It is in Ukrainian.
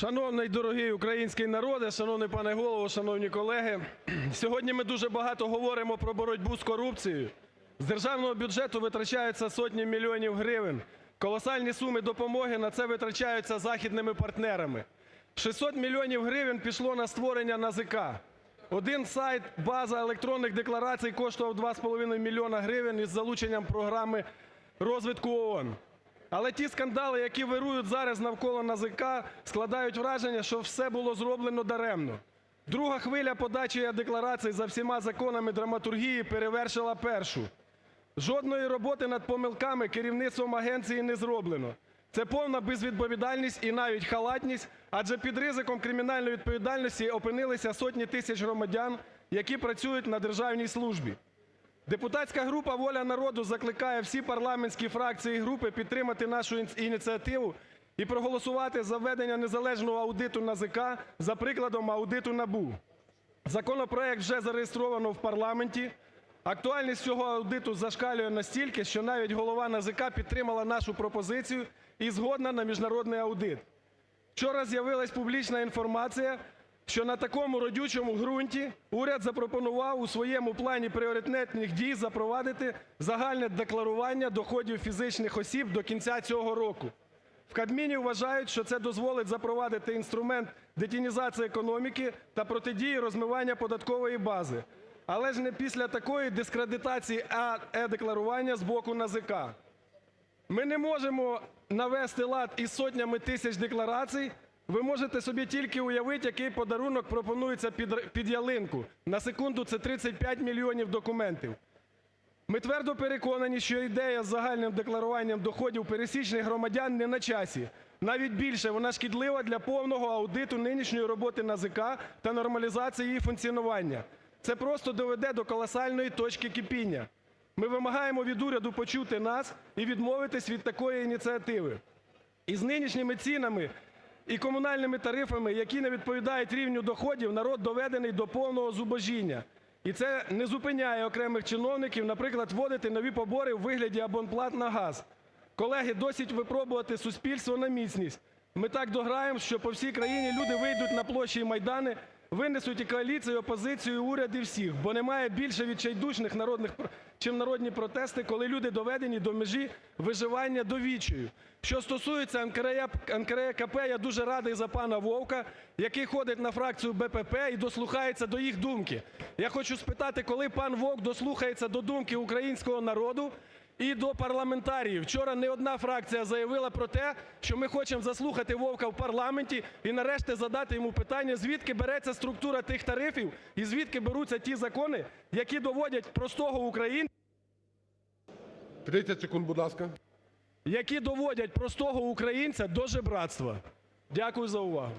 Шановний дорогий український народе, шановний пане Голово, шановні колеги! Сьогодні ми дуже багато говоримо про боротьбу з корупцією. З державного бюджету витрачаються сотні мільйонів гривень, колосальні суми допомоги на це витрачаються західними партнерами. 600 мільйонів гривень пішло на створення НАЗК. Один сайт, база електронних декларацій коштував 2,5 мільйона гривень із залученням програми розвитку ООН. Але ті скандали, які вирують зараз навколо НАЗК, складають враження, що все було зроблено даремно. Друга хвиля подачі е-декларацій за всіма законами драматургії перевершила першу. Жодної роботи над помилками керівництвом агенції не зроблено. Це повна безвідповідальність і навіть халатність, адже під ризиком кримінальної відповідальності опинилися сотні тисяч громадян, які працюють на державній службі. Депутатська група "Воля народу" закликає всі парламентські фракції і групи підтримати нашу ініціативу і проголосувати за введення незалежного аудиту НАЗК за прикладом аудиту НАБУ. Законопроект вже зареєстровано в парламенті. Актуальність цього аудиту зашкалює настільки, що навіть голова НАЗК підтримала нашу пропозицію і згодна на міжнародний аудит. Вчора з'явилась публічна інформація, що на такому родючому ґрунті уряд запропонував у своєму плані пріоритетних дій запровадити загальне декларування доходів фізичних осіб до кінця цього року. В Кабміні вважають, що це дозволить запровадити інструмент детінізації економіки та протидії розмивання податкової бази. Але ж не після такої дискредитації е-декларування з боку НАЗК. Ми не можемо навести лад із сотнями тисяч декларацій. Ви можете собі тільки уявити, який подарунок пропонується під ялинку. На секунду, це 35 мільйонів документів. Ми твердо переконані, що ідея з загальним декларуванням доходів пересічних громадян не на часі. Навіть більше, вона шкідлива для повного аудиту нинішньої роботи НАЗК та нормалізації її функціонування. Це просто доведе до колосальної точки кипіння. Ми вимагаємо від уряду почути нас і відмовитись від такої ініціативи. Із нинішніми цінами і комунальними тарифами, які не відповідають рівню доходів, народ доведений до повного зубожіння. І це не зупиняє окремих чиновників, наприклад, вводити нові побори у вигляді абонплат на газ. Колеги, досить випробувати суспільство на міцність. Ми так дограємося, що по всій країні люди вийдуть на площі і майдани, винесуть і коаліцію, і опозицію, і уряд, і всіх. Бо немає більше відчайдушних народних, чим народні протести, коли люди доведені до межі виживання до. Що стосується НКРЕКП, я дуже радий за пана Вовка, який ходить на фракцію БПП і дослухається до їх думки. Я хочу спитати, коли пан Вовк дослухається до думки українського народу і до парламентаріїв? Вчора не одна фракція заявила про те, що ми хочемо заслухати Вовка в парламенті і нарешті задати йому питання, звідки береться структура тих тарифів і звідки беруться ті закони, які доводять простого українця… 30 секунд, будь ласка. які доводять простого українця до жебрацтва. Дякую за увагу.